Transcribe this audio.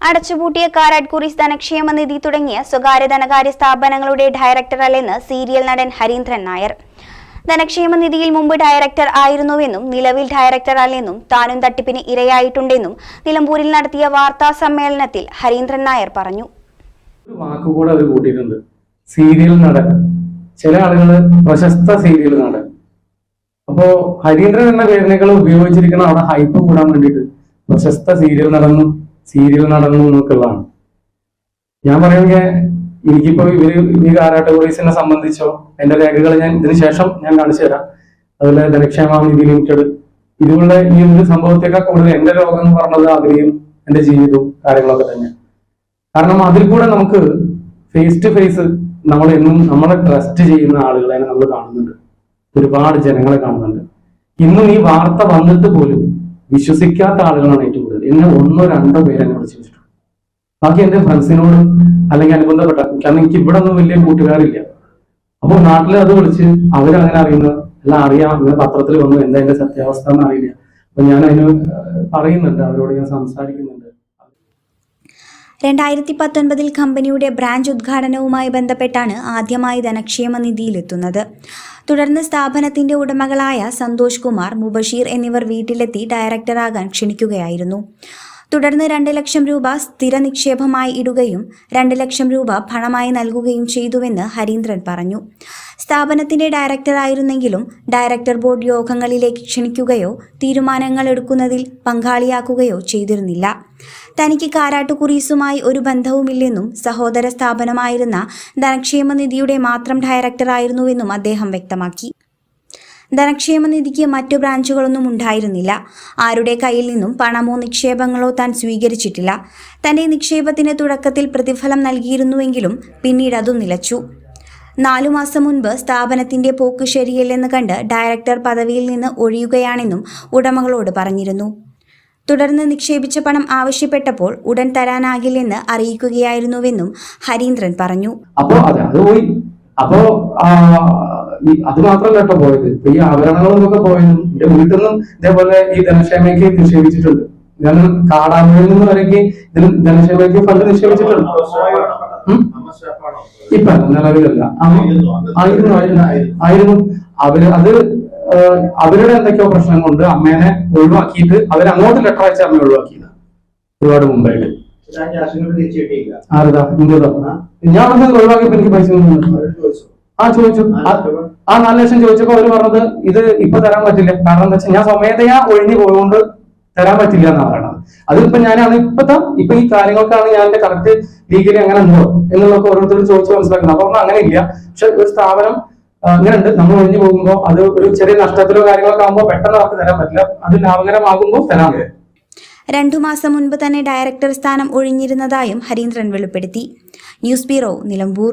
അടച്ചുപൂട്ടിയ കാരാട്ട് ധനക്ഷേമ നിധി തുടങ്ങിയ സ്വകാര്യ ധനകാര്യ സ്ഥാപനങ്ങളുടെ ഡയറക്ടർ അല്ലെന്ന് സീരിയൽ നടൻ ഹരീന്ദ്രൻ നായർ. ധനക്ഷേമ നിധിയിൽ മുമ്പ് ഡയറക്ടർ ആയിരുന്നുവെന്നും നിലവിൽ ഡയറക്ടർ അല്ലെന്നും താനും തട്ടിപ്പിന് ഇരയായിട്ടുണ്ടെന്നും നിലമ്പൂരിൽ നടത്തിയ വാർത്താ സമ്മേളനത്തിൽ ഹരീന്ദ്രൻ നായർ പറഞ്ഞു. ഒരു സീരിയൽ നടൻ. ചില ആളുകൾ പ്രശസ്ത സീരിയൽ നടൻ. അപ്പോ ഹരീന്ദ്രൻ എന്ന പേരിനേക്കാൾ ഉപയോഗിച്ചിരിക്കണം അവിടെ ഹൈപ്പ് കൂടാൻ വേണ്ടിയിട്ട് പ്രശസ്ത സീരിയൽ നടന്നു സീരിയൽ നടന്നു എന്നൊക്കെയുള്ളതാണ്. ഞാൻ പറയുമെങ്കിൽ എനിക്കിപ്പോ ഇവർ ഈ കാരാട്ടോറീസിനെ സംബന്ധിച്ചോ എന്റെ രേഖകൾ ഞാൻ ഇതിനു ശേഷം ഞാൻ കാണിച്ചു തരാം. അതുപോലെ ധനക്ഷേമ നിധി ലിമിറ്റഡ്. ഇതുപോലെ ഈ ഒരു സംഭവത്തേക്കാൾ കൂടുതൽ എന്റെ രോഗം എന്ന് പറഞ്ഞത് അഗ്രയും എന്റെ ജീവിതവും കാര്യങ്ങളൊക്കെ തന്നെ. കാരണം അതിൽ കൂടെ നമുക്ക് ഫേസ് ടു ഫേസ് നമ്മൾ എന്നും നമ്മളെ ട്രസ്റ്റ് ചെയ്യുന്ന ആളുകളെ നമ്മൾ കാണുന്നുണ്ട്. ഒരുപാട് ജനങ്ങളെ കാണുന്നുണ്ട്. ഇന്നും ഈ വാർത്ത വന്നിട്ട് പോലും വിശ്വസിക്കാത്ത ആളുകളാണ് ഏറ്റവും എന്നെ ഒന്നോ രണ്ടോ പേരെ എന്നെ വിളിച്ചു വെച്ചിട്ടുണ്ട് ബാക്കി എന്റെ ഫ്രണ്ട്സിനോടും അല്ലെങ്കിൽ അനുബന്ധപ്പെട്ട കാരണം എനിക്ക് ഇവിടെ ഒന്നും വലിയ കൂട്ടുകാരില്ല. അപ്പോൾ നാട്ടിൽ അത് വിളിച്ച് അവരങ്ങനെ അറിയുന്നത് എല്ലാം അറിയാം ഇങ്ങനെ പത്രത്തിൽ വന്നു എന്താ എന്റെ സത്യാവസ്ഥ എന്ന് അറിയില്ല. അപ്പൊ ഞാൻ അതിന് പറയുന്നുണ്ട് അവരോട് ഞാൻ സംസാരിക്കുന്നുണ്ട്. രണ്ടായിരത്തി പത്തൊൻപതിൽ കമ്പനിയുടെ ബ്രാഞ്ച് ഉദ്ഘാടനവുമായി ബന്ധപ്പെട്ടാണ് ആദ്യമായി ധനക്ഷേമ നിധിയിലെത്തുന്നത്. തുടർന്ന് സ്ഥാപനത്തിന്റെ ഉടമകളായ സന്തോഷ് കുമാർ മുബഷീർ എന്നിവർ വീട്ടിലെത്തി ഡയറക്ടറാകാൻ ക്ഷണിക്കുകയായിരുന്നു. തുടർന്ന് രണ്ട് ലക്ഷം രൂപ സ്ഥിര നിക്ഷേപമായി ഇടുകയും രണ്ട് ലക്ഷം രൂപ പണമായി നൽകുകയും ചെയ്തുവെന്ന് ഹരീന്ദ്രൻ പറഞ്ഞു. സ്ഥാപനത്തിന്റെ ഡയറക്ടറായിരുന്നെങ്കിലും ഡയറക്ടർ ബോർഡ് യോഗങ്ങളിലേക്ക് ക്ഷണിക്കുകയോ തീരുമാനങ്ങൾ എടുക്കുന്നതിൽ പങ്കാളിയാക്കുകയോ ചെയ്തിരുന്നില്ല. തനിക്ക് കാരാട്ടുകുറീസുമായി ഒരു ബന്ധവുമില്ലെന്നും സഹോദര സ്ഥാപനമായിരുന്ന ധനക്ഷേമ നിധിയുടെ മാത്രം ഡയറക്ടറായിരുന്നുവെന്നും അദ്ദേഹം വ്യക്തമാക്കി. ധനക്ഷേമ നിധിക്ക് മറ്റു ബ്രാഞ്ചുകളൊന്നും ഉണ്ടായിരുന്നില്ല. ആരുടെ കയ്യിൽ നിന്നും പണമോ നിക്ഷേപങ്ങളോ താൻ സ്വീകരിച്ചിട്ടില്ല. തന്റെ നിക്ഷേപത്തിന് തുടക്കത്തിൽ പ്രതിഫലം നൽകിയിരുന്നുവെങ്കിലും പിന്നീട് അതും നിലച്ചു. നാലു മാസം മുൻപ് സ്ഥാപനത്തിന്റെ പോക്ക് ശരിയല്ലെന്ന് കണ്ട് ഡയറക്ടർ പദവിയിൽ നിന്ന് ഒഴിയുകയാണെന്നും ഉടമകളോട് പറഞ്ഞിരുന്നു. തുടർന്ന് നിക്ഷേപിച്ച പണം ആവശ്യപ്പെട്ടപ്പോൾ ഉടൻ തരാനാകില്ലെന്ന് അറിയിക്കുകയായിരുന്നുവെന്നും ഹരീന്ദ്രൻ പറഞ്ഞു. അപ്പോ അതെ പോയി. അപ്പോ ഈ അത് മാത്രം കേട്ടോ പോയത്. ഇപ്പൊ ഈ ആഭരണങ്ങളൊക്കെ പോയതും എന്റെ വീട്ടിൽ നിന്നും ഇതേപോലെ ഈ ധനക്ഷേമയ്ക്ക് നിക്ഷേപിച്ചിട്ടുണ്ട്. ഞാൻ കാടാമയിൽ നിന്ന് വരയ്ക്ക് ഇതിന് ധനക്ഷേമയ്ക്ക് ഫണ്ട് നിക്ഷേപിച്ചിട്ടുണ്ട്? ഇപ്പൊ നിലവിലല്ല. ആയിരുന്നു ആയിരുന്നു ആയിരുന്നു. അവർ അത് അവരുടെ എന്തൊക്കെയോ പ്രശ്നം കൊണ്ട് അമ്മേനെ ഒഴിവാക്കിയിട്ട് അവർ അങ്ങോട്ട് ലെറ്റർ അയച്ച അമ്മയെ ഒഴിവാക്കിയത് ഒരുപാട് മുമ്പായിട്ട്. ആരതാ? ഇന്ത്യതോ? ഞാൻ ഒഴിവാക്കിയപ്പോ എനിക്ക് പൈസ ഒന്നും. ആ ചോദിച്ചു. ആ- നാല് ലക്ഷം ചോദിച്ചപ്പോ അവർ പറഞ്ഞത് ഇത് ഇപ്പൊ തരാൻ പറ്റില്ല. കാരണം എന്താ വെച്ചാൽ ഞാൻ സ്വമേധയാ ഒഴിഞ്ഞു പോയതുകൊണ്ട് തരാൻ പറ്റില്ല എന്നാണ് പറയണത്. അതിപ്പോ ഞാനാണ് ഇപ്പത്തെ ഇപ്പൊ ഈ കാര്യങ്ങൾക്കാണ് ഞാൻ എന്റെ കറക്റ്റ് ലീഗലി അങ്ങനെ ഉണ്ടോ എന്നുള്ളതൊക്കെ ഓരോരുത്തരും ചോദിച്ചു മനസ്സിലാക്കുന്നത് അപ്പൊ അങ്ങനെ ഇല്ല പക്ഷെ ഒരു സ്ഥാപനം അങ്ങനെ ഉണ്ട് നമ്മൾ ഒഴിഞ്ഞു പോകുമ്പോൾ അത് ഒരു ചെറിയ നഷ്ടത്തിലോ കാര്യങ്ങളൊക്കെ ആകുമ്പോൾ പെട്ടെന്ന് അവർക്ക് തരാൻ പറ്റില്ല. അത് ലാഭകരമാകുമ്പോൾ തരാൻ പറ്റും രണ്ടു മാസം മുൻപ് തന്നെ ഡയറക്ടർ സ്ഥാനം ഒഴിഞ്ഞിരുന്നതായും ഹരീന്ദ്രൻ വെളിപ്പെടുത്തി. News bureau Nilambur.